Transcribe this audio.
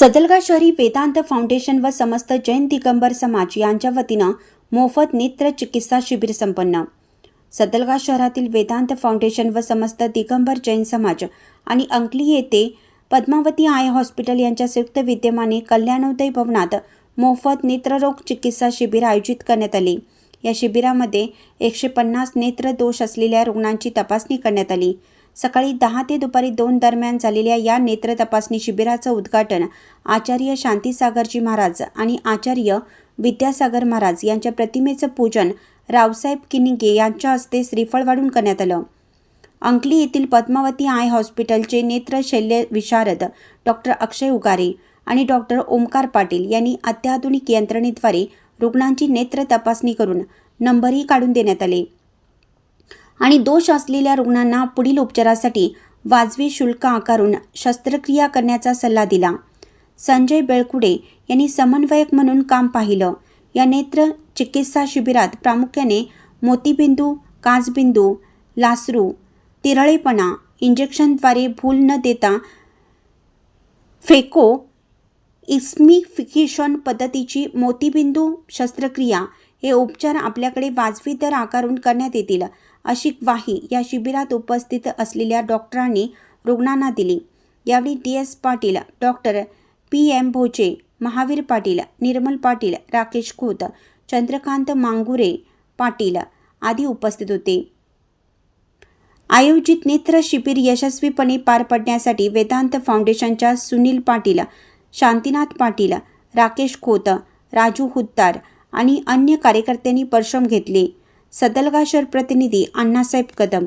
सदलगा शहरी वेदांत फाउंडेशन व समस्त जैन दिगंबर समाज यांच्या वतीनं मोफत नेत्र चिकित्सा शिबिर संपन्न. सदलगा शहरातील वेदांत फाउंडेशन व समस्त दिगंबर जैन समाज आणि अंकली येथे पद्मावती आय हॉस्पिटल यांच्या संयुक्त विद्यमाने कल्याणोदय भवनात मोफत नेत्ररोग चिकित्सा शिबिर आयोजित करण्यात आले. या शिबिरामध्ये एकशे पन्नास नेत्र दोष असलेल्या रुग्णांची तपासणी करण्यात आली. सकाळी दहा ते दुपारी दोन दरम्यान झालेल्या या नेत्र तपासणी शिबिराचं उद्घाटन आचार्य शांतीसागरजी महाराज आणि आचार्य विद्यासागर महाराज यांच्या प्रतिमेचं पूजन रावसाहेब किनिगे यांच्या हस्ते श्रीफळ वाढून करण्यात आलं. अंकली येथील पद्मावती आय हॉस्पिटलचे नेत्र शल्य विशारद डॉक्टर अक्षय उगारे आणि डॉक्टर ओमकार पाटील यांनी अत्याधुनिक यंत्रणेद्वारे रुग्णांची नेत्र तपासणी करून नंबरही काढून देण्यात आले. आणि दोष असलेल्या रुग्णांना पुढील उपचारासाठी वाजवी शुल्क आकारून शस्त्रक्रिया करण्याचा सल्ला दिला. संजय बेळकुडे यांनी समन्वयक म्हणून काम पाहिलं. या नेत्र चिकित्सा शिबिरात प्रामुख्याने मोतीबिंदू काचबिंदू लासरू तिरळेपणा इंजेक्शनद्वारे भूल न देता फेको इस्मिफिकेशन पद्धतीची मोतीबिंदू शस्त्रक्रिया हे उपचार आपल्याकडे वाजवी दर आकारून करण्यात येतील अशी ग्वाही या शिबिरात उपस्थित असलेल्या डॉक्टरांनी रुग्णांना दिली. यावेळी D S Patil doctor P M Bhoche Mahavir Patil Nirmal Patil Rakesh Khot Chandrakant Mangure Patil आदी उपस्थित होते. आयोजित नेत्र शिबिर यशस्वीपणे पार पडण्यासाठी वेदांत फाउंडेशनच्या सुनील पाटील शांतीनाथ पाटील राकेश खोत राजू हुत्तार आणि अन्य कार्यकर्त्यांनी परिश्रम घेतले. सदलगाशर प्रतिनिधी अण्णासाहेब कदम